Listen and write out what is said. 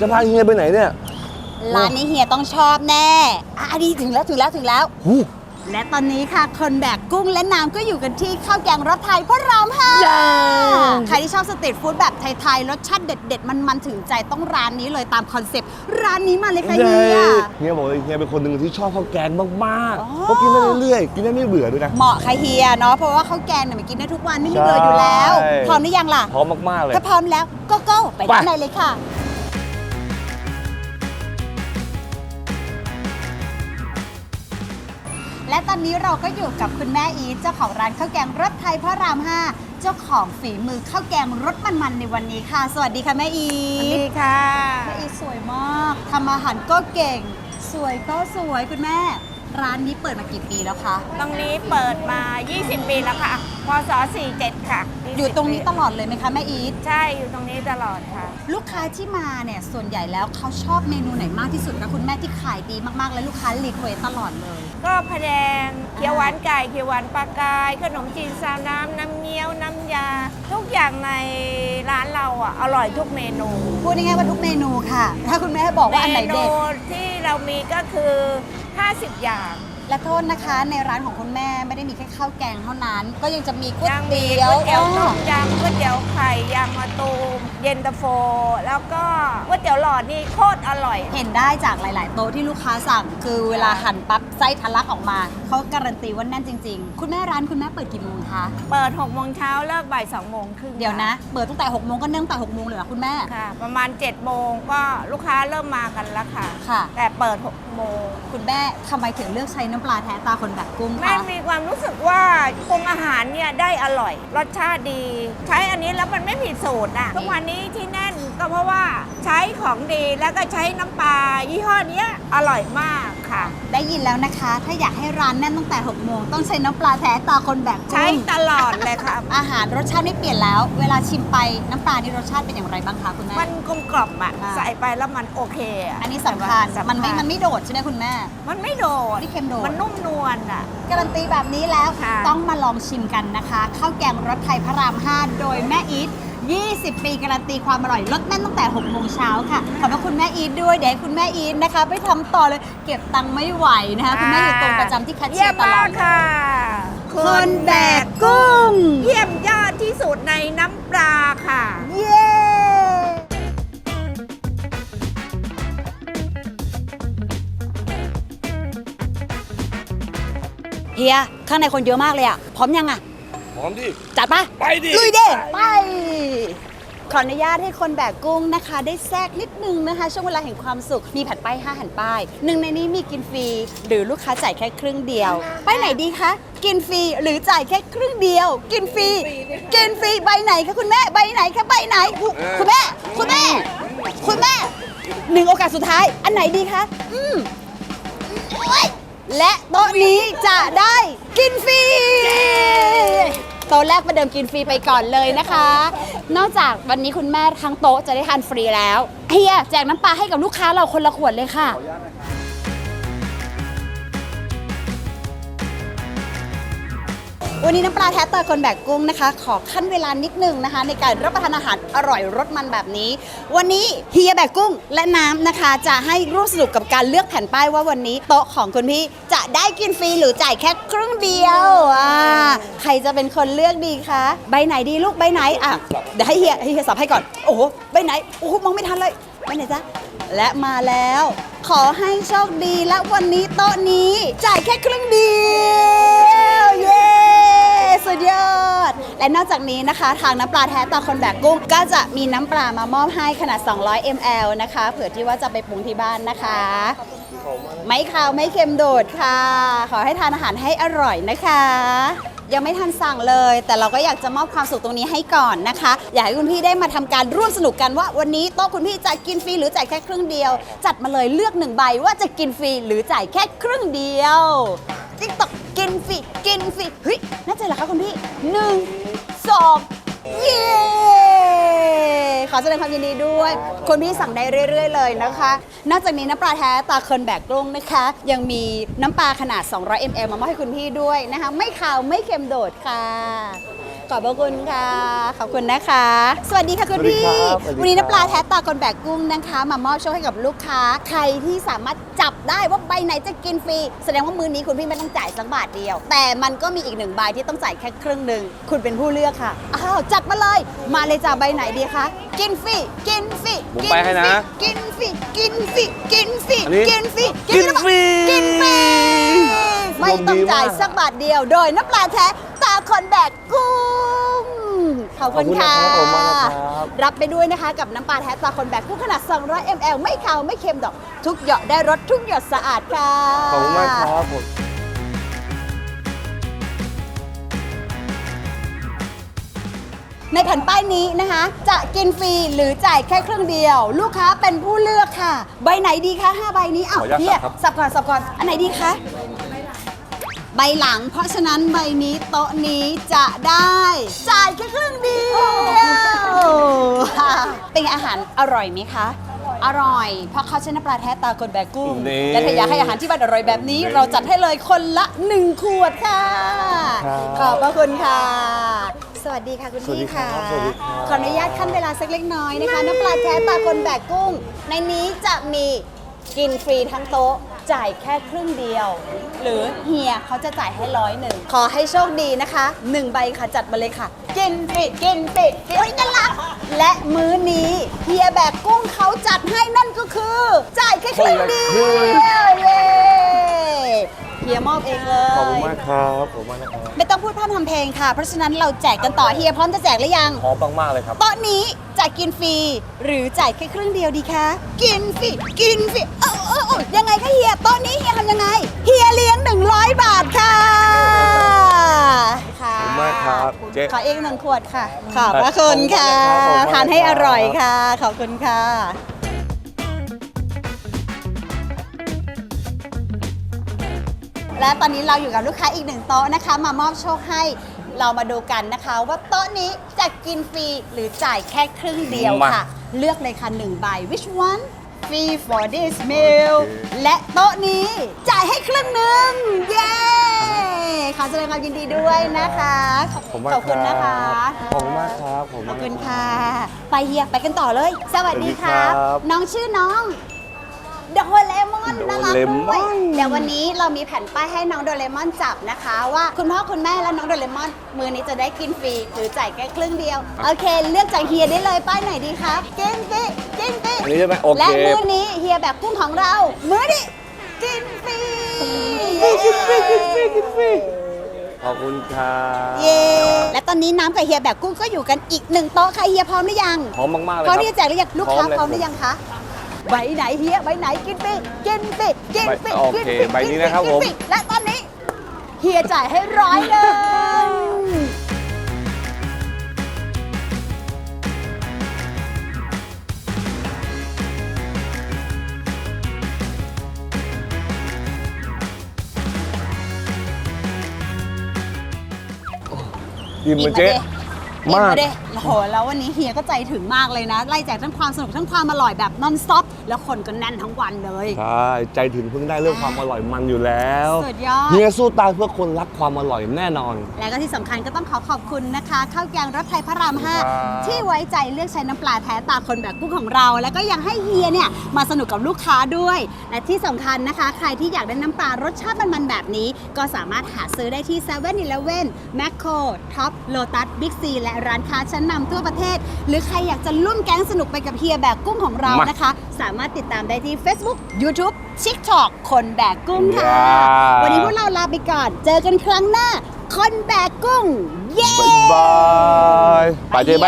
จะพาเฮียไปไหนเนี่ยร้านนี้เฮียต้องชอบแน่อะดีถึงแล้วถึงแล้วถึงแล้ว หูและตอนนี้ค่ะ คนแบกกุ้งและน้ำก็อยู่กันที่ข้าวแกงรสไทยพระรามห้าใครที่ชอบสตรีทฟู้ดแบบไทยๆ รสชาติเด็ด ๆ มันๆ ถึงใจต้องร้านนี้เลยตามคอนเซปต์ ร้านนี้มาเลยค่ะเย้เฮียเฮียบอกเลยเฮียเป็นคนหนึ่งที่ชอบข้าวแกงมากอ๋อๆเพราะกินได้เรื่อยๆ กินได้ไม่เบื่อด้วยนะ เหมาะค่ะเฮียเนาะ เพราะว่าข้าวแกงเนี่ยมันกินได้ทุกวันไม่มีเบื่ออยู่แล้วใช่พร้อมหรือยังล่ะ พร้อมมากๆเลย ถ้าพร้อมแล้วก็ก็ไปไปด้านในเลยค่ะ และตอนนี้เราก็อยู่กับคุณแม่อีทเจ้าของร้านข้าวแกงรสไทยพระราม 5 เจ้าของฝีมือข้าวแกงรสมันๆในวันนี้ค่ะ สวัสดีค่ะแม่อีสวัสทดีค่ะ แม่อีทสวยมากทำอาหารก็เก่ง สวยก็สวยคุณแม่ ร้านนี้เปิดมากี่ปีแล้วคะตรงนี้เปิดมา 20 ปีแล้วค่ะพศ47 ค่ะ20อยู่ตรงนี้ตปีลอดเลยไหมคะแม่อีท ใช่ อยู่ตรงนี้ตลอดค่ะ ลูกค้าที่มาเนี่ยส่วนใหญ่แล้วเขาชอบเมนูไหนมากที่สุดคะคุณแม่ที่ขายดีมากๆ และลูกค้ารีเควสตลอดเลย ก็พะแดงเขียวหวานไก่เขียวหวานปลากาย ขนมจีนซาวน้ำน้ำเงี้ยวน้ำยา ทุกอย่างในร้านเราอะอร่อยทุกเมนูพูดง่ายๆว่าทุกเมนูค่ะ ถ้าคุณแม่บอกว่าอันไหนเมนูเด็ดที่เรามีก็คือ 50 อย่าง และโทษนะคะในร้านของคุณแม่ไม่ได้มีแค่ข้าวแกงเท่านั้น ก็ยังจะมีก๋วยยังมีเตี๋ยก๋ววยเตี๋ยวอ๋ต้อมยำก๋วยเตี๋ยวไข่ยางมะตูมเย็นตาโฟ แล้วก็ก๋วยเตี๋ยวหลอดนี่โคตรอร่อย เห็นได้จากหลาย ๆ โต๊ะที่ลูกค้าสั่ง คือเวลาหั่นปั๊บไส้ทะลักออกมา เขาการันตีว่าแน่นจริง ๆ คุณแม่ร้านคุณแม่เปิดกี่โมงคะเปิด6โมงเช้าเลิกบ่าย2โมงครึ่งเดี๋ยวนะ เปิดตั้งแต่6โมงก็เนื่องแต่6โมงเลยเหรอคุณแม่ ค่ะ ประมาณ7โมงก็ลูกค้าเริ่มมากันแล้วค่ะ ค่ะ แต่เปิด6 โม คุณแม่ทำไมถึงเลือกใช้น้ำปลาแท้ตาคนแบบกุ้งแม่คะ มีความรู้สึกว่าปรุงอาหารเนี่ยได้อร่อย รสชาติดี ใช้อันนี้แล้วมันไม่ผิดสูตรอะทุกวันนี้ที่แน่น ก็เพราะว่าใช้ของดีแล้วก็ใช้น้ำปลายี่ห้อเนี้ยอร่อยมากค่ะ ได้ยินแล้วนะคะ ถ้าอยากให้ร้านแน่นตั้งแต่6โมงต้องใช้น้ำปลาแท้ตาคนแบบกุ้งใช้ตลอดเลยค่ะ อาหารรสชาติไม่เปลี่ยนแล้ว เวลาชิมไปน้ำปลานี่รสชาติเป็นอย่างไรบ้างคะคุณแม่ มันกลมกล่อมอะอ่าใส่ไปแล้วมันโอเคะอันนี้สำคัญสำญมันไม่มันไม่โดดใช่ไหมคุณแม่ มันไม่โดดไม่เค็มโดดมันนุ่มนวลอะการันตีแบบนี้แล้วค่ะต้องมาลองชิมกันนะคะข้าวแกงรสไทยพระราม5โดยแม่อีท 20 ปีการันตีความอร่อยลดแน่นตั้งแต่6โมงเช้าค่ะ ขอบพระคุณแม่อีทด้วย เดี๋ยวให้คุณแม่อีทนะคะ ไปทำต่อเลย เก็บตังค์ไม่ไหวนะคะ คุณแม่อยู่ตรงประจำที่แคัชเชีเยี่ยยมร์ตลอมาดกค่ะคนแบกกุ้ง เยี่ยมยอดที่สุดในน้ำปลาค่ะ เย้ เฮีย ข้างในคนเยอะมากเลยอะพร้อมยังอะ พร้อมดิจัดปะไปดิลุยเด้ไป ขออนุญาตให้คนแบกกุ้งนะคะ ได้แทรกนิดนึงนะคะ ช่วงเวลาแห่งความสุขมีแผ่นป้าย5แผ่นป้ายหนึ่งในนี้มีกินฟรี หรือลูกค้าจ่ายแค่ครึ่งเดียว ไปไหนดีคะ กินฟรีหรือจ่ายแค่ครึ่งเดียว กินฟรีกินฟรีใบไหนคะคุณแม่ใบไหนคะใบไหนคุณคุณแม่คุณแม่ คุณแม่หนึ่งโอกาสสุดท้ายอันไหนดีคะอืมโอ๊ยและโต๊ะนี้จะได้กินฟรี โต๊ะแรกประเดิมกินฟรีไปก่อนเลยนะคะ นอกจากวันนี้คุณแม่ทั้งโต๊ะจะได้ทานฟรีแล้วเฮียแจกน้ำปลาให้กับลูกค้าเราคนละขวดเลยค่ะ วันนี้น้ำปลาแท้เตอร์คนแบกกุ้งนะคะ ขอขั้นเวลานิดนึงนะคะ ในการรับประทานอาหารอร่อยรสมันแบบนี้ วันนี้เฮียแบกกุ้งและน้ำนะคะ จะให้ร่วมสนุกกับการเลือกแผ่นป้ายว่าวันนี้โต๊ะของคุณพี่จะได้กินฟรีหรือจ่ายแค่ครึ่งเดียวอ่าใครจะเป็นคนเลือกดีคะใบไหนดีลูกใบไหนอะเดี๋ยวให้เฮียให้เฮียสับให้ก่อนโอ้โหใบไหนโอ้โหมองไม่ทันเลยใบไหนจ๊ะและมาแล้ว ขอให้โชคดีและวันนี้โต๊ะนี้จ่ายแค่ครึ่งเดียว สุดยอด และนอกจากนี้นะคะ ทางน้ำปลาแท้ตาคนแบกกุ้ง ก็จะมีน้ำปลามามอบให้ขนาด 200 ml นะคะ เผื่อที่ว่าจะไปปรุงที่บ้านนะคะ ไม่ขาวไม่เค็มโดดค่ะ ขอให้ทานอาหารให้อร่อยนะคะ ยังไม่ทันสั่งเลย แต่เราก็อยากจะมอบความสุขตรงนี้ให้ก่อนนะคะ อยากให้คุณพี่ได้มาทำการร่วมสนุกกันว่าวันนี้โต๊ะคุณพี่จะกินฟรีหรือจ่ายแค่ครึ่งเดียว จัดมาเลยเลือกหนึ่งใบว่าจะกินฟรีหรือจ่ายแค่ครึ่งเดียว ติ๊กตอกกินฟรีกินฟรีเฮ้ยน่าจะเหรอคะคุณพี่หนึ่งสองเย้ขอแสดงความยินดีด้วยคุณพี่สั่งได้เรื่อย ๆ เลยนะคะ นอกจากนี้น้ำปลาแท้ตาเคินแบกกรุงนะคะ ยังมีน้ำปลาขนาด 200 ml มามอบให้คุณพี่ด้วยนะคะ ไม่ขาวไม่เค็มโดดค่ะ ขอบพระคุณค่ะ ขอบคุณนะคะ สวัสดีค่ะคุณสวัสดีพี่ครับสวัสดีวันนี้ครับน้ำปลาแท้ตาคนแบกกุ้งนะคะ มามอบโชคให้กับลูกค้า ใครที่สามารถจับได้ว่าใบไหนจะกินฟรี แสดงว่ามือนี้คุณพี่ไม่ต้องจ่ายสักบาทเดียว แต่มันก็มีอีกหนึ่งใบที่ต้องจ่ายแค่ครึ่งหนึ่ง คุณเป็นผู้เลือกค่ะ อ้าวจัดมาเลย มาเลยจ้าใบไหนดีคะ กินฟรี กินฟรี ผมกิไปให้นะ กินฟรี กินฟรี กินฟรี อันนี้กินฟรี กินฟรี กินฟรี ไม่ต้องจ่ายสักบาทเดียว โดยน้ำปลาแท้ตา คนแบกกุ้ง ขอบคุณค่ะ ขอบคุณนะครับขอบคุณมากนะครับ รับไปด้วยนะคะกับน้ำปลาแท้ตาคนแบกกุ้งขนาด 200 ml ไม่คาวไม่เค็มดอก ทุกหยดได้รสทุกหยดสะอาดค่ะ ขอบคุณมากครับผม ในแผ่นป้ายนี้นะคะ จะกินฟรีหรือจ่ายแค่ครึ่งเดียว ลูกค้าเป็นผู้เลือกค่ะ ใบไหนดีคะ5ใบนี้อ้าวขออนุญาตเฮียสับครับ สับก่อนสับก่อนอันไหนดีคะ ใบหลัง เพราะฉะนั้นใบนี้โต๊ะนี้จะได้จ่ายแค่ครึ่งเดียวเป็นไงอาหารอร่อยไหมคะ อร่อย เพราะเขาใช้น้ำปลาแท้ตากลแบกกุ้งนี่ และถ้าอยากให้อาหารที่บ้านอร่อยแบบนี้ เราจัดให้เลยคนละ1ขวดค่ะครับขอบพระคุณค่ะ สวัสดีค่ะคุณสวัสดีพี่ครัค่ะบสวัสดีครับ ขออนุญาตขั้นเวลาสักเล็กน้อยนะคะ น้ำปลาแท้ตากลแบกกุ้ง ในนี้จะมีกินฟรีทั้งโต๊ะ จ่ายแค่ครึ่งเดียว หรือเฮียเขาจะจ่ายให้ร้อยหนึ่งขอให้โชคดีนะคะหนึ่งใบค่ะจัดมาเลยค่ะ กินฟรีกินฟรีกินกันละและมื้อนี้เฮียแบกกุ้งเขาจัดให้นั่นก็คือ จ่ายแค่ครึ่งเดียวเย้เฮียมอบเองเลย ขอบคุณมากครับขอบคุณมากนะครับ ไม่ต้องพูดพร่ำทำเพลงค่ะ เพราะฉะนั้นเราแจกกันต่อเฮียพร้อมจะแจกหรือยัง พร้อมมากๆเลยครับ โต๊ะนี้จะกินฟรีหรือจ่ายแค่ครึ่งเดียวดีคะ กินฟรีกินฟรีเออเออเออ ยังไงคะเฮียโต๊ะนี้เฮียทำยังไง เฮียเลี้ยง 100 บาทค่ะค่ะขอบคุณมากครับเจ๊ขอเองหนึ่งขวดค่ะ ขอบพระคุณค่ะขอบคุณมากครับ ทานให้อร่อยค่ะ ขอบคุณค่ะ และตอนนี้เราอยู่กับลูกค้าอีกหนึ่งโต๊ะนะคะ มามอบโชคให้เรามาดูกันนะคะ ว่าโต๊ะนี้จะกินฟรีหรือจ่ายแค่ครึ่งเดียวมา ค่ะ เลือกเลยค่ะหนึ่งใบ which one free for this meal และโต๊ะนี้จ่ายให้ครึ่งหนึ่งเย้ขอแสดงความยินดีด้วยนะคะขอบคุณมากขอบคุณนะคะรับขอบคุณมากครับขอบขอบคุณมากค่ะ ไปเฮียไปกันต่อเลย สวัสดีครับสวัสดีครับน้องชื่อน้อง โดเรมอนน่ารักโดเรมด้อวนยเดี๋ยววันนี้เรามีแผ่นป้ายให้น้องโดเรมอนจับนะคะ ว่าคุณพ่อคุณแม่และน้องโดเรมอน มือนี้จะได้กินฟรีหรือจ่ายแค่ครึ่งเดียว โอเค เลือกจากเฮียได้เลยป้ายไหนดีครับกินฟรีกินฟรีอันนี้ใช่ไหมโอเค และมือนี้เฮียแบบกุ้งของเรา มือนี้กินฟรีกินฟรีกินฟรีกินฟรี ขอบคุณครับเย้และตอนนี้น้ำกับเฮียแบบกุ้งก็อยู่กันอีกหนึ่งโต๊ะค่ะเฮียพร้อมหรือยัง พร้อมมากๆเลยพร้อมครับ ที่จะแจกหรือยังลูกค้าพร้อมเลย พร้อมหรือยังคะ ใบไหนเฮียใบไหนกินฟรีกินฟรีกินฟรีใบโอเคกินฟรีใบนี้นะครับกิฟรีผม กิฟรีและตอนนี้เฮียจ่ายให้ร้อยหนึ่งอิ่มเหมือนเจ๊มามาก เด้โอ้โหแล้ววันนี้เฮียก็ใจถึงมากเลยนะ ไล่แจกทั้งความสนุกทั้งความอร่อยแบบ non stop แล้วคนก็แน่นทั้งวันเลย ใช่ใจถึงเพิ่งได้เรื่องความอร่อยมันอยู่แล้วสุดยอด เฮียสู้ตายเพื่อคนรักความอร่อยแน่นอน และก็ที่สำคัญก็ต้องขอขอบคุณนะคะข้าวแกงรสไทยพระรามครับ 5ที่ไว้ใจเลือกใช้น้ำปลาแท้ตาคนแบบกุ้งของเรา แล้วก็ยังให้เฮียเนี่ยมาสนุกกับลูกค้าด้วย และที่สำคัญนะคะ ใครที่อยากได้น้ำปลารสชาติมันๆแบบนี้ ก็สามารถหาซื้อได้ที่7 e เ e ่ e อ m c ค o Top Lotus Big C และร้านค้าชั้นนำทั่วประเทศ หรือใครอยากจะร่วมแก๊งสนุกไปกับเฮียแบกกุ้งของเรามานะคะ สามารถติดตามได้ที่ Facebook YouTube TikTok คนแบกกุ้งค่ะ ว้าว วันนี้พวกเราลาไปก่อน เจอกันครั้งหน้า คนแบกกุ้ง เย้บ๊ายบาย ไปเจ๊ไป